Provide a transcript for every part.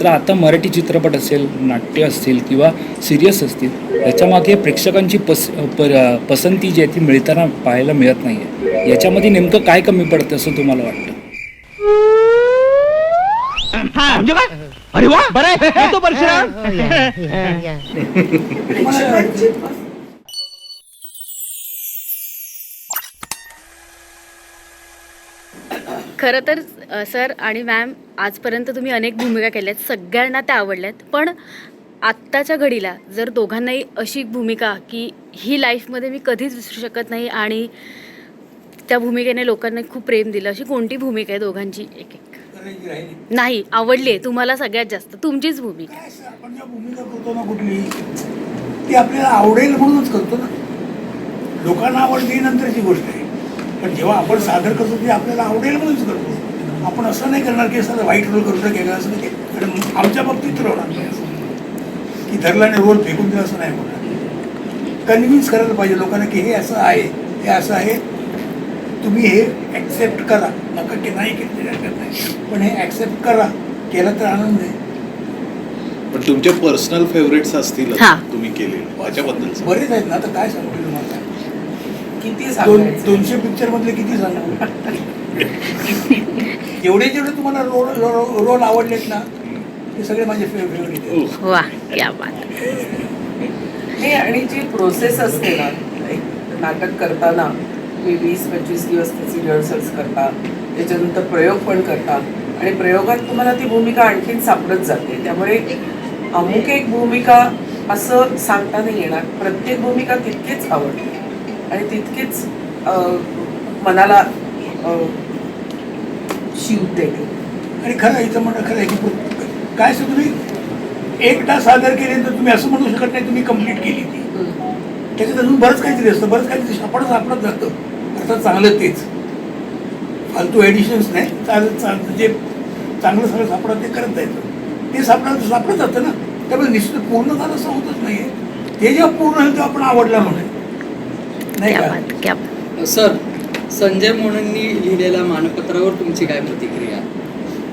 तर आता मराठी चित्रपट असेल नाट्य असतील किंवा सिरियस असतील याच्यामागे प्रेक्षकांची पस पर पसंती जी आहे ती मिळताना पाहायला मिळत नाही आहे याच्यामध्ये नेमकं काय कमी पडतं असं तुम्हाला वाटतं? म्हणजे अरे वा! बरं येतो परशुराम. खरं तर सर आणि मॅम आजपर्यंत तुम्ही अनेक भूमिका केल्यात सगळ्यांना त्या आवडल्यात. पण आत्ताच्या घडीला जर दोघांनाही अशी भूमिका की ही लाईफमध्ये मी कधीच विसरू शकत नाही आणि त्या भूमिकेने लोकांना खूप प्रेम दिलं अशी कोणती भूमिका आहे दोघांची? एक एक. नाही आवडली आहे. तुम्हाला सगळ्यात जास्त. तुमचीच भूमिका. आपण ज्या भूमिका करतो ना कुठली ती आपल्याला आवडेल म्हणूनच करतो ना. लोकांना आवडली नंतरची गोष्ट आहे. पण जेव्हा आपण सादर करतो ते आपल्याला आवडेल म्हणूनच करतो. आपण असं नाही करणार की सर वाईट रोल करू केलं असं नाही. कारण आमच्या बाबतीत तर होणार नाही असं. की धरल्याने रोल फेकून दिला असं नाही होणार. कन्व्हिन्स करायला पाहिजे लोकांना की हे असं आहे हे असं आहे. तुम्ही हे ॲक्सेप्ट करा. नका की नाही केलं तरी हरकत नाही. पण हे ॲक्सेप्ट करा. केलं तर आनंद आहे. पण तुमचे पर्सनल फेवरेट्स असतील हा. तुम्ही केले बरेच आहेत ना आता काय सांगू किती सांगायचं? दोनशे पिक्चर मधले किती सांगू जेवढे जेवढे तुम्हाला रोल रो- रोल आवडलेत ना ते सगळे माझे फेवरेट आहेत. वा क्या बात. नाही आणि जी प्रोसेस असते ना एक नाटक करताना तुम्ही वीस पंचवीस दिवस त्याची रिहर्सल्स करता त्याच्यानंतर प्रयोग पण करता आणि प्रयोगात तुम्हाला ती भूमिका आणखीन सापडत जाते. त्यामुळे अमुक एक भूमिका असं सांगता नाही येणार. प्रत्येक भूमिका तितकीच आवडते. आणि तितकीच अं, मनाला शिवते ती आणि खरं याचं म्हणणं खरं आहे की काय असं तुम्ही एकदा सादर केल्यानंतर तुम्ही असं म्हणू शकत नाही तुम्ही कंप्लीट केली ती. त्याच्यात अजून बरंच काहीतरी असतं बरंच काहीतरी सापडत सापडत जातं. अर्थात चांगलं तेच. फालतू एडिशन्स नाही. चालत चालतं जे चांगलं सगळं सापडत ते करत जायचं. ते सापडत सापडत जातं ना. त्यामुळे निश्चित पूर्ण झालं असं होतच नाही ते जेव्हा पूर्ण होईल तेव्हा आपण आवडला म्हणून. नाही क्या का? बात क्या बात सर संजय मोहनंनी लिहिलेल्या मानपत्रावर तुमची काय प्रतिक्रिया?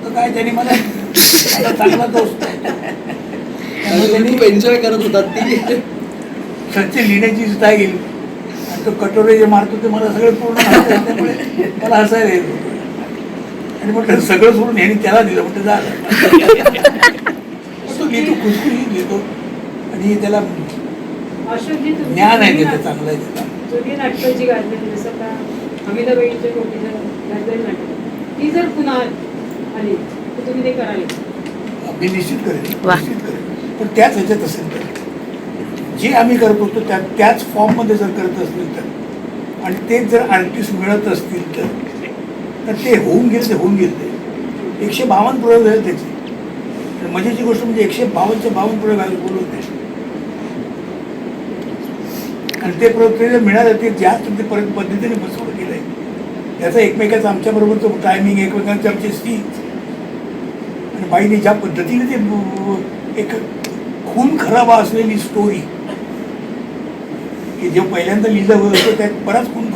तर काय त्यांनी मला चांगला दोस्त आहे. त्यामुळे त्यांनी खूप एन्जॉय करत होतात ती. सच्चे लिहिण्याची स्टाईल आणि तो कटोरे जे मारतो ते मला सगळे पूर्ण हसायला त्यामुळे मला हसायला येत होतं. आणि म्हटलं सगळं सोडून ह्यानी त्याला दिलं म्हटलं जा. पण तो लिहितो खुशखुशीत लिहितो. आणि त्याला अशोकजी तुम्ही ज्ञान आहे त्याचं चांगलं आहे त्याला जुनी नाटकं जी गाजलेली जसं का अमिताबाईंच्या कोटीचं गाजलेलं नाटक ती जर पुन्हा आली तर तुम्ही ते कराल. मी निश्चित करेन. निश्चित करेन. पण त्याच ह्याच्यात असेल तर जे आम्ही करतो तो त्या त्याच फॉर्ममध्ये जर करत असतील तर आणि तेच जर आर्टिस्ट मिळत असतील तर तर ते होऊन गेले ते होऊन गेले. ते एकशे बावन्न प्रयोग झाले त्याचे. तर मजेची गोष्ट म्हणजे एकशे बावन्नचे बावन्न प्रयोग आले बोलवते आणि ते प्रवृत्ती मिळालं मिळाले ते ज्या ते परत पद्धतीने बसवलं गेलं आहे त्याचा एकमेकाचा आमच्याबरोबरचं टायमिंग एकमेकांची आमची सीन्स आणि बाईने ज्या पद्धतीने ते एक खून खराबा असलेली स्टोरी की जे पहिल्यांदा लिहिलं होतं त्यात बराच खून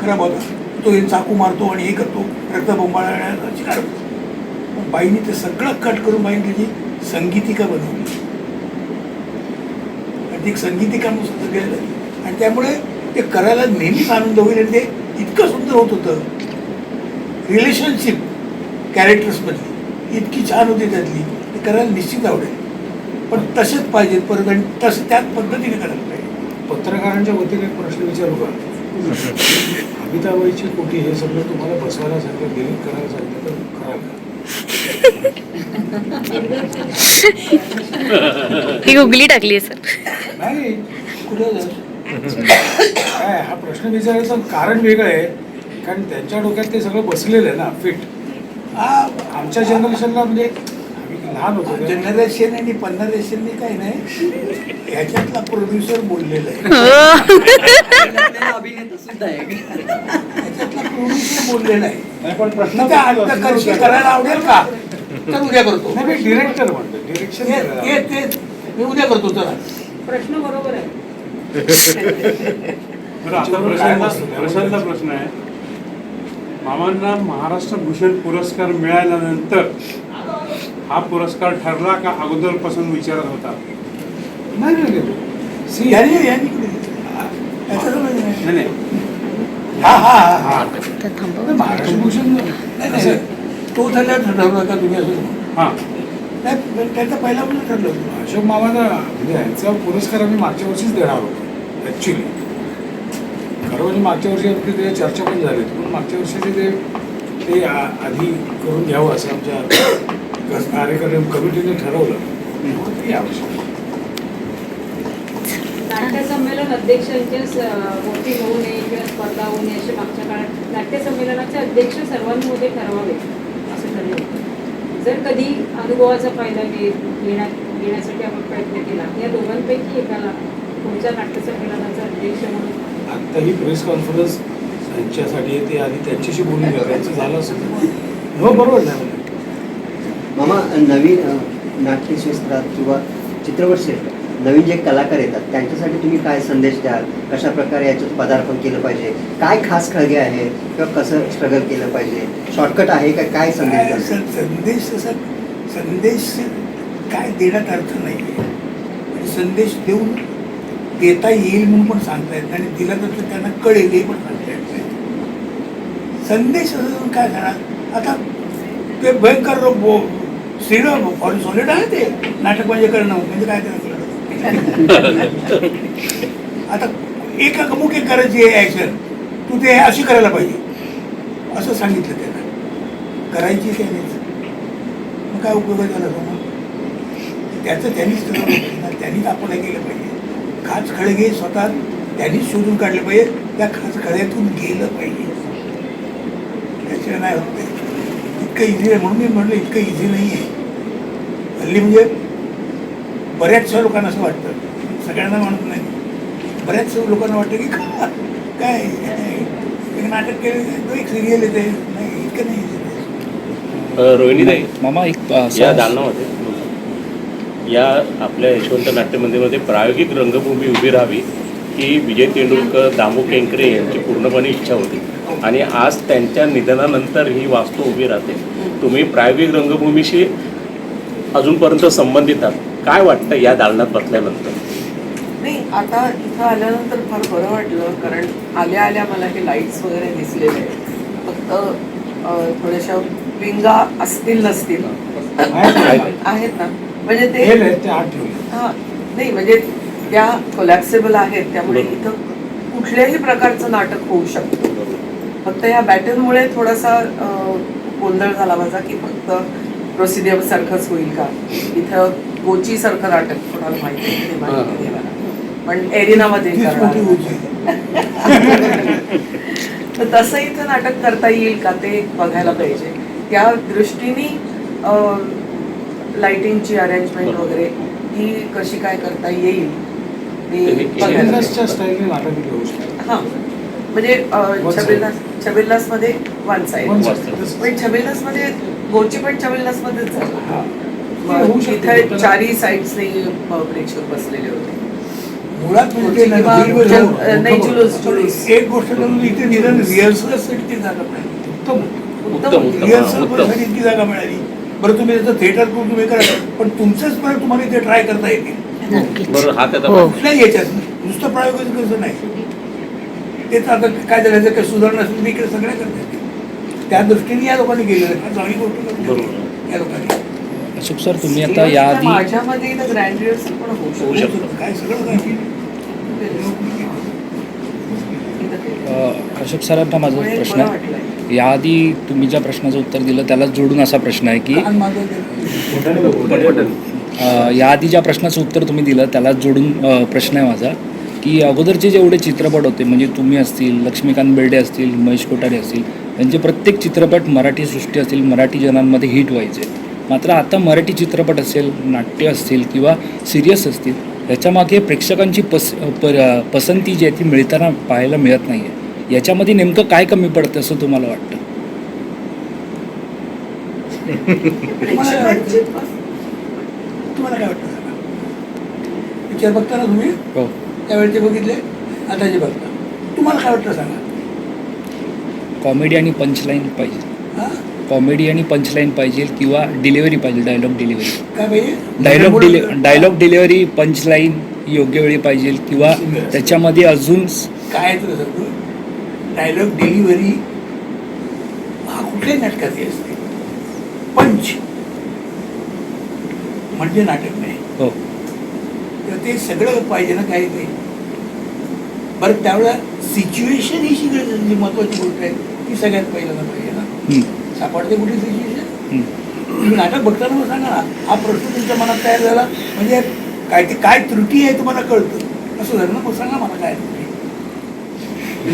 खराब होता. तो हे चाकू मारतो आणि हे करतो रक्तबंबाळण्याचा शिकार होतो पण बाईने ते सगळं कट करून बाईने त्याची संगीतिका बनवली. आणि ती एक संगीतिका नुसतं गेलं आणि त्यामुळे ते करायला नेहमीच आनंद होईल आणि ते इतकं सुंदर होत होतं. रिलेशनशिप कॅरेक्टर्समधली इतकी छान होती त्यातली. ते करायला निश्चित आवडेल. पण तसेच पाहिजेत परत आणि तसं त्याच पद्धतीने करायला पाहिजे पत्रकारांच्या वतीने प्रश्न विचारू का? अमिताबाईची कोटी हे सगळं तुम्हाला बसवायला सांगितलं डिलीट करायला सांगितलं तर कराल का? ही गुगली टाकली आहे सर. नाही कुठं? काय हा प्रश्न विचारायचं कारण वेगळं आहे कारण त्यांच्या डोक्यात ते सगळं बसलेलं आहे ना फिट हा आमच्या जनरेशनला म्हणजे लहान होतो. जनरेशन आणि पन्नारेशनने काही नाही ह्याच्यातला प्रोड्युसर बोललेला आहे. अभिनेता सुद्धा आहे ह्याच्यातला प्रोड्युसर बोललेला आहे. नाही पण प्रश्न काय करायला आवडेल का? तर उद्या करतो. नाही मी डिरेक्टर म्हणतो डिरेक्शन ते ते- ते मी उद्या करतो चला. प्रश्न बरोबर आहे. बरं आता प्रशांतचा? प्रशांतचा प्रश्न आहे. मामांना महाराष्ट्र भूषण पुरस्कार मिळाल्यानंतर हा पुरस्कार ठरला का अगोदरपासून विचारत होता? नाही नाही नाही. सी यांनी यांनी नाही. हा हा हा. हा. महाराष्ट्र भूषण. तो ठरला ठरवलं का तुम्ही असं? हां. नाही त्याचा पहिला पण ठरलं होतं. अशोक मामाला म्हणजे यांचा पुरस्कार आम्ही मागच्या वर्षीच देणार होतो. ॲक्च्युली खरं म्हणजे मागच्या वर्षी आमची ते चर्चा पण झाली होती. पण मागच्या वर्षीचे ते ते आधी करून घ्यावं असं आमच्या कार्यक्रम कमिटीने ठरवलं. म्हणून ते यावर्षी नाट्य संमेलन अध्यक्षांचे मोठी होऊ नये किंवा स्पर्धा होऊ नये असे मागच्या काळात नाट्य संमेलनाचे अध्यक्ष सर्वांमध्ये ठरवावे असं ठरलं होतं. जर कधी अनुभवाचा फायदा घे घेण्यात घेण्यासाठी आपण प्रयत्न केला या दोघांपैकी एकाला पुढच्या अध्यक्ष म्हणून? आत्ता ही प्रेस कॉन्फरन्स त्यांच्यासाठी आहे ते आधी त्यांच्याशी बोलून घ्या त्यांचं झालं असेल. तर- हो बरोबर नाही मामा नवीन नाट्यशास्त्रात किंवा चित्रपट क्षेत्रात नवीन जे कलाकार येतात त्यांच्यासाठी तुम्ही काय संदेश द्याल? कशा प्रकारे याच्यात पदार्पण केलं पाहिजे? काय खास खळगे आहेत? किंवा कसं स्ट्रगल केलं पाहिजे? शॉर्टकट आहे का? काय संदेश संदेश तसा संदेश काय देण्यात अर्थ नाही आहे संदेश देऊन देता येईल म्हणून पण सांगता येत आणि दिला तर त्यांना कळेल हे पण सांगता येत नाही. संदेश असं काय सांगणार? आता ते भयंकर रो- बो सिड फॉर सॉलिड आहे ते. नाटक म्हणजे करणं म्हणजे काय करणं? आता एक अमुक एक करायची आहे ॲक्शन तू ते अशी करायला पाहिजे. असं सांगितलं त्यांना. करायची त्यानेच मग काय उपयोग आहे त्याचं त्यांनीच पाहिजे ना. त्यांनीच आपण हे केलं पाहिजे. खाच खळगे स्वतः त्यांनीच शोधून काढले पाहिजे. त्या खाच खळ्यातून गेलं पाहिजे. त्याशिवाय नाही होत. इतकं इझी आहे म्हणून मी म्हटलं इतकं इझी नाही आहे हल्ली म्हणजे बऱ्याचशा लोकांना असं वाटतं. सगळ्यांना म्हणत नाही. बऱ्याचशा लोकांना वाटतं की काय एक नाटक केलं तो एक सिरियल येते. नाही इतकं नाही. रोहिणीताई मामा एक या दालनामध्ये. या आपल्या यशवंत नाट्य मंदिरमध्ये प्रायोगिक रंगभूमी उभी राहावी ही विजय तेंडुलकर दामू केंकरे यांची पूर्णपणे इच्छा होती. आणि आज त्यांच्या निधनानंतर ही वास्तू उभी राहते. तुम्ही प्रायोगिक रंगभूमीशी अजूनपर्यंत संबंधित आहात. काय वाटतं या दालनात बसल्यानंतर? नाही आता इथं आल्यानंतर फार बरं वाटलं कारण आल्या आल्या मला हे लाईट्स वगैरे दिसलेले आहेत. फक्त थोड्याशा पिंगा असतील नसतील. आहेत ना? म्हणजे ते हे नाही, ते आत ठेवले हा नाही म्हणजे त्या कोलॅप्सेबल आहेत त्यामुळे इथं कुठल्याही प्रकारचं नाटक होऊ शकतं. फक्त या बॅटनमुळे थोडासा अं, गोंधळ झाला माझा की फक्त प्रोसिडियम सारखंच होईल का? इथं गोची सारखं नाटक कोणाला माहिती नाही, ते माहिती नाही मला. पण एरिनामध्ये तीच करणार मोठी गोष्ट आहे. तर तसं इथं नाटक करता येईल का ते बघायला पाहिजे. त्या दृष्टीने लाइटिंगची अरेंजमेंट वगैरे ही कशी काय करता येईल हा म्हणजे One side. छबिलदास छबिलदासमध्ये वन साईड. पण छबिलदासमध्ये गोची पण छबिलदास मध्येच झालं हा. ते होऊ शकतं. तिथे चारही साईड्सने प्रेक्षक बसलेले होते. मुळात म्हणजे नाही जुलूस जुलूस एक गोष्ट करून इथे निदान रिहर्सलसाठी ती जागा मिळाली. उत्तम रिहर्सल इतकी जागा मिळाली. बरं तुम्ही त्याचं थिएटर करून तुम्ही करा. पण तुमचंच परत तुम्हाला इथे ट्राय करता येतील. बरं हा त्याचा याच्यात नुसतं प्रायोगिक कसं नाही. तेच आता काय झालं काही सुधारणा असेल इकडे सगळ्या करता. येतील त्या दृष्टीने या लोकांनी केलेलं आहे. फार चांगली गोष्ट बरोबर. या लोकांनी. अशोक सर तुम्ही आता याआधी माझ्यामध्ये पण होऊ शकतो. काय सगळं काय? अशोक सरांना माझा प्रश्न आहे. याआधी तुम्ही ज्या प्रश्नाचं उत्तर दिलं त्याला जोडून असा प्रश्न आहे की याआधी ज्या प्रश्नाचं उत्तर तुम्ही दिलं त्याला जोडून प्रश्न आहे माझा की अगोदरचे जेवढे चित्रपट होते म्हणजे तुम्ही असतील लक्ष्मीकांत बेर्डे असतील महेश कोठारे असतील त्यांचे प्रत्येक चित्रपट मराठी सृष्टी असतील मराठी जनांमध्ये हिट व्हायचे. मात्र आता मराठी चित्रपट असेल नाट्य असतील किंवा सिरियस असतील याच्यामागे प्रेक्षकांची पस पर पसंती जी आहे ती मिळताना पाहायला मिळत नाही आहे याच्यामध्ये नेमकं काय कमी पडतं असं तुम्हाला वाटतं? तुम्हाला काय वाटतं? तुम्हाला पिक्चर बघता ना तुम्ही हो त्यावेळेचे बघितले आताचे बघता तुम्हाला काय वाटतं सांगा? कॉमेडी आणि पंचलाईन पाहिजे. हा? कॉमेडी आणि पंचलाईन पाहिजे किंवा डिलिव्हरी पाहिजे डायलॉग डिलिव्हरी डायलॉग डिलि डायलॉग डिलिव्हरी पंचलाईन योग्य वेळी पाहिजे किंवा त्याच्यामध्ये अजून काय डायलॉग डिलिव्हरी हा कुठल्याही नाटकाची असते. पंच म्हणजे नाटक नाही. हो. तर ते सगळं पाहिजे ना काही ते बरं त्यावेळेला सिच्युएशन ही सगळी महत्वाची गोष्ट आहे ती सगळ्यात पहिल्यांदा पाहिजे ना? सापडते कुठे सिच्युएशन? हं. तुम्ही नाटक बघताना मग सांगा ना. हा प्रश्न तुमच्या मनात तयार झाला. म्हणजे काय ते काय त्रुटी आहे तुम्हाला कळतं. असं झालं ना? मग सांगा मला काय मला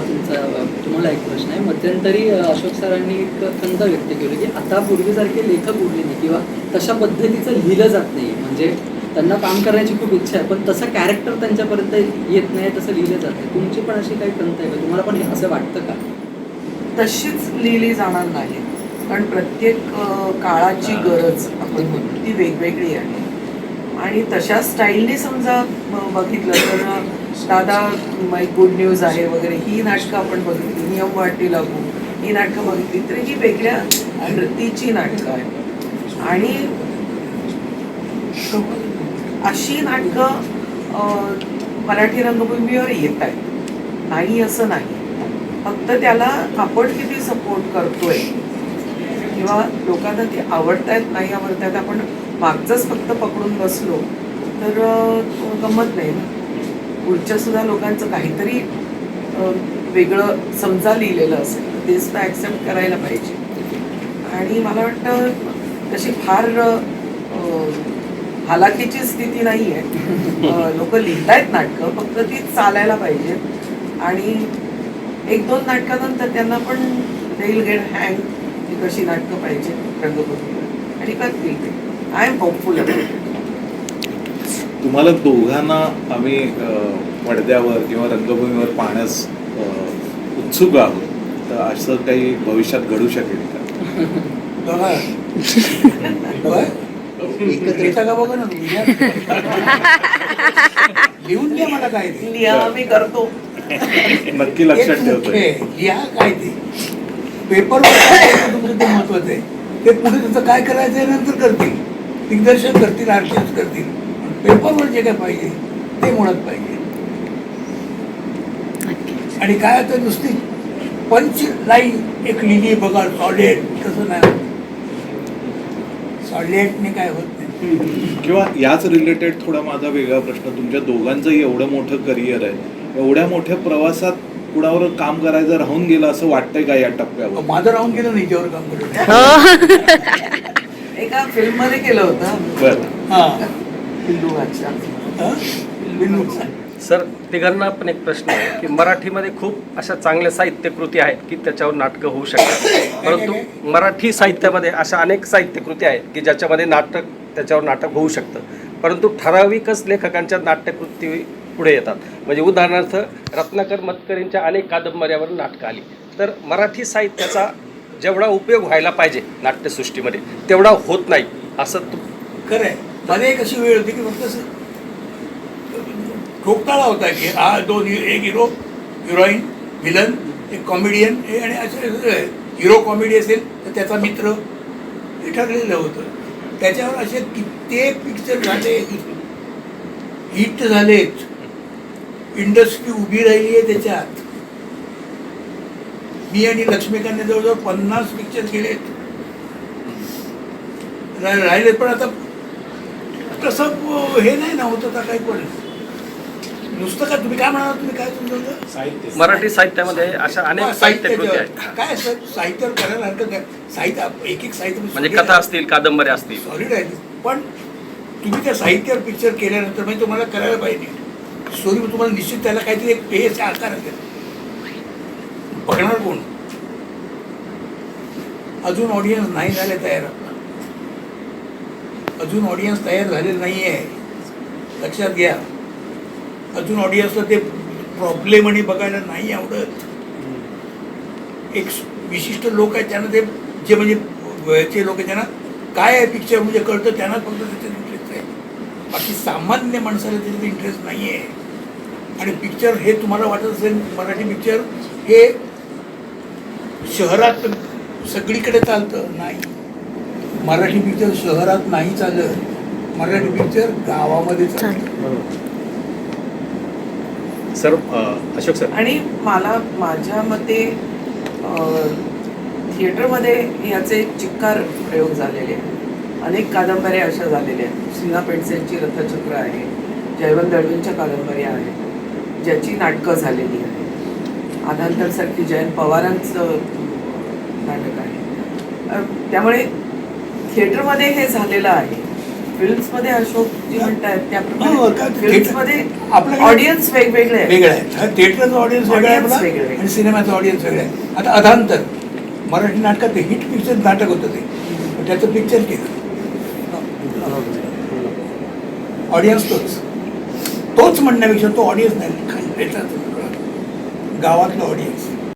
तुमचा तुम्हाला एक प्रश्न आहे. मध्यंतरी अशोक सरांनी एक खंत व्यक्त केली की आता पूर्वीसारखे लेखक उरले नाही किंवा तशा पद्धतीचं लिहिलं जात नाही. म्हणजे त्यांना काम करण्याची खूप इच्छा आहे पण तसं कॅरेक्टर त्यांच्यापर्यंत येत नाही तसं लिहिलं जात नाही. तुमची पण अशी काही खंत आहे का? तुम्हाला पण असं वाटतं का? तशीच लिहिली जाणार नाही. कारण प्रत्येक काळाची गरज आपण म्हणतो ती वेगवेगळी आहे. आणि तशा स्टाईलने समजा बघितलं तर दादा माय गुड न्यूज आहे वगैरे ही नाटकं आपण बघितली नियम वाटी लागू ही नाटकं बघितली तर ही वेगळ्या वृत्तीची नाटकं आहेत. आणि अशी नाटकं मराठी रंगभूमीवर येत आहेत. नाही असं नाही. फक्त त्याला आपण किती सपोर्ट करतोय? किंवा लोकांना ती आवडतायत नाही आवडतायत आपण मागचंच फक्त पकडून बसलो तर गमत नाही ना? पुढच्या सुद्धा लोकांचं काहीतरी वेगळं समजा लिहिलेलं असेल तर ते सुद्धा ॲक्सेप्ट करायला पाहिजे. आणि मला वाटतं तशी फार हालाकीची स्थिती नाही आहे लोक लिहितायत नाटकं फक्त ती चालायला पाहिजेत आणि एक दोन नाटकानंतर त्यांना पण देईल गेट हँग ही कशी नाटकं पाहिजे रंगभूमीवर. आणि करतील ते. आय एम होपफुल तुम्हाला दोघांना आम्ही पडद्यावर किंवा रंगभूमीवर पाहण्यास उत्सुक आहोत. तर असं काही भविष्यात घडू शकेल का? का बघा ना. लिहून द्या मला काय लिहा मी करतो. नक्की लक्षात आहे. लिहा काय ते? पेपर तुमचं ते महत्वाचं आहे? ते पुढे त्याचं काय करायचं आहे नंतर करतील. दिग्दर्शन करतील आर्टिस्ट करतील. पेपरवर जे काय पाहिजे ते मुळात पाहिजे. आणि काय होतं नुसती पंच लाईन एक लिहिली आहे बघा सॉलिड तसं नाही सॉलिडने काय होत नाही. किंवा याच रिलेटेड थोडा माझा वेगळा प्रश्न. तुमच्या दोघांचंही एवढं मोठं करिअर आहे एवढ्या मोठ्या प्रवासात कुणावर काम करायचं राहून गेलं असं वाटतंय का या टप्प्यावर? माझं राहून गेलं नाही याच्यावर काम करत एका फिल्ममध्ये केलं होतं. बरं. हा. हा? सर तिघांना पण एक प्रश्न आहे की मराठीमध्ये खूप अशा चांगल्या साहित्यकृती आहेत की त्याच्यावर नाटकं होऊ शकतात. परंतु मराठी साहित्यामध्ये अशा अनेक साहित्यकृती आहेत की ज्याच्यामध्ये नाटक त्याच्यावर नाटक होऊ शकतं. परंतु ठराविकच लेखकांच्या नाट्यकृती पुढे येतात. म्हणजे उदाहरणार्थ रत्नाकर मतकरींच्या अनेक कादंबऱ्यावर नाटकं आली. तर मराठी साहित्याचा जेवढा उपयोग व्हायला पाहिजे नाट्यसृष्टीमध्ये तेवढा होत नाही असं तू खरं आहे मध्ये एक अशी वेळ होती की फक्त ठोकताळा होता की हा दोन एक हिरो हिरोईन विलन एक कॉमेडियन हे आणि असे हिरो कॉमेडी असेल तर त्याचा मित्र हे ठरलेलं होतं. त्याच्यावर असे कित्येक पिक्चर झाले हिट झालेत. इंडस्ट्री उभी राहिली आहे त्याच्यात. मी आणि लक्ष्मीकांतने जवळजवळ पन्नास पिक्चर केलेत राहिले पण आता तसं हे नाही ना होत आता काही पण. नुसतं का तुम्ही काय म्हणाला तुम्ही काय समजवलं साहित्य. मराठी साहित्यामध्ये अशा अनेक आहेत. काय असं साहित्य करायला हरकत काय? साहित्य एक एक साहित्य म्हणजे कथा असतील कादंबऱ्या असतील. सॉलिड आहे. पण तुम्ही त्या साहित्यावर पिक्चर केल्यानंतर म्हणजे तुम्हाला करायला पाहिजे. स्टोरी तुम्हाला निश्चित त्याला काहीतरी एक पेस आकार असेल बघणार कोण? अजून ऑडियन्स नाही झाले तयार अजून ऑडियन्स तयार झालेलं नाही आहे लक्षात घ्या. अजून ऑडियन्सला ते प्रॉब्लेम आणि बघायला नाही आवडत. एक विशिष्ट लोक आहेत त्यांना ते जे म्हणजे वयाचे लोक आहेत त्यांना काय आहे पिक्चर म्हणजे कळतं त्यांना फक्त त्याच्यात इंटरेस्ट आहे. बाकी सामान्य माणसाला त्याच्यात इंटरेस्ट नाही आहे आणि पिक्चर हे तुम्हाला वाटत असेल मराठी पिक्चर हे शहरात सगळीकडे चालतं? नाही. मराठी पिक्चर शहरात नाही चालत. मराठी पिक्चर गावामध्ये चालतं. Sir Ashok sir. आणि मला माझ्या मते थिएटरमध्ये याचे चिक्कार प्रयोग झालेले आहेत. अनेक कादंबऱ्या अशा झालेल्या आहेत. श्रीना पेंडसेंची रथचक्र आहे जयवंत दळवींच्या कादंबऱ्या आहेत. ज्याची नाटकं झालेली आहेत. आधांतरसारखी जयंत पवारांचं नाटक आहे. त्यामुळे थिएटरमध्ये हे झालेलं आहे. फिल्म्समध्ये अशोक जी म्हणतायत हो, त्याप्रमाणे का- फिल्म्समध्ये आपल्याकडे- ऑडियन्स वेगवेगळे आहेत. वेगळं आहे थिएटरचं ऑडियन्स वेगळं आहे आपला आहे. आणि सिनेमाचं ऑडियन्स वेगळं आहे आता अधांतर मराठी नाटकात हिट पिक्चर नाटक होतं ते. त्याचं पिक्चर केलं. ऑडियन्स तोच. तोच म्हणण्यापेक्षा तो ऑडियन्स नाही. खाली- याच्यात ऑडियन्स